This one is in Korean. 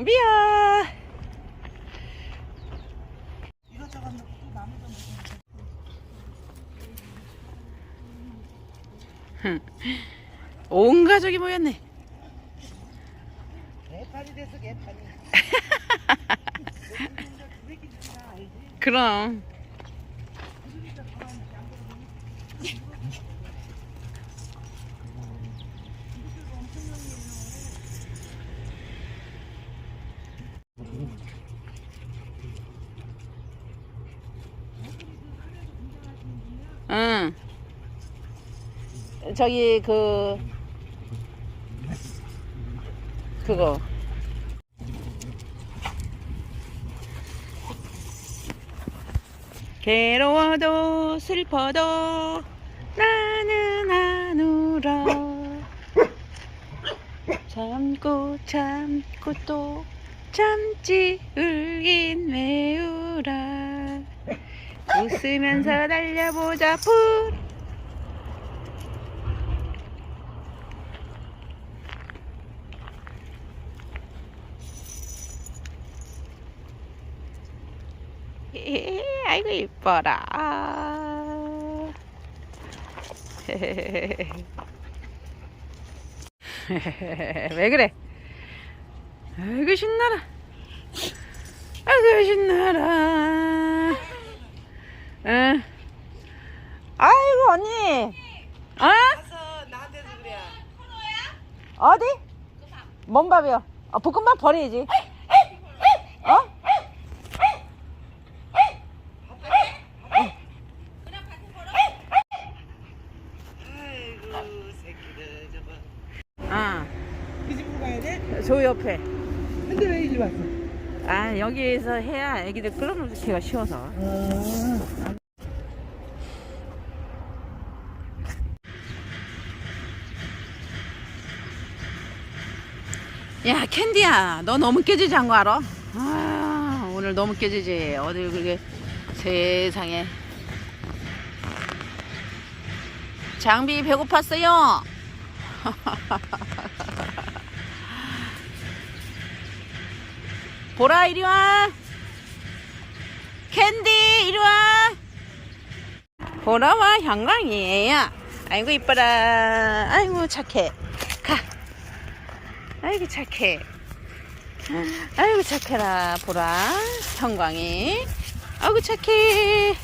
장비야. 온 가족이 모였네. 개판이 됐어 개판이. 그럼. 응. 저기 그 그거. 괴로워도 슬퍼도 나는 안 울어. 참고 참고 또 참지 울긴 왜 울어 웃으면서 달려보자 불 에, 아이고 이뻐라. 왜 그래? 아이고 신나라. 아이고 신나라. 응. 아이고 언니. 어? 가서 나한테도 그래. 어디? 뭔 밥이요? 아, 볶음밥 버려야지. 어? 저거. 아? 저 옆에. 근데 왜 이리 왔어? 아, 여기에서 해야 애기들 끌어놓기가 쉬워서. 어. 야, 캔디야, 너 너무 깨지지 거 알아? 아, 오늘 너무 깨지지. 어딜 그게 세상에. 장비 배고팠어요. 보라, 이리 와. 캔디, 이리 와. 보라와 형광이에요. 아이고, 이뻐라. 아이고, 착해. 가. 아이고 착해. 아이고 착해라 보라 형광이. 아이고 착해.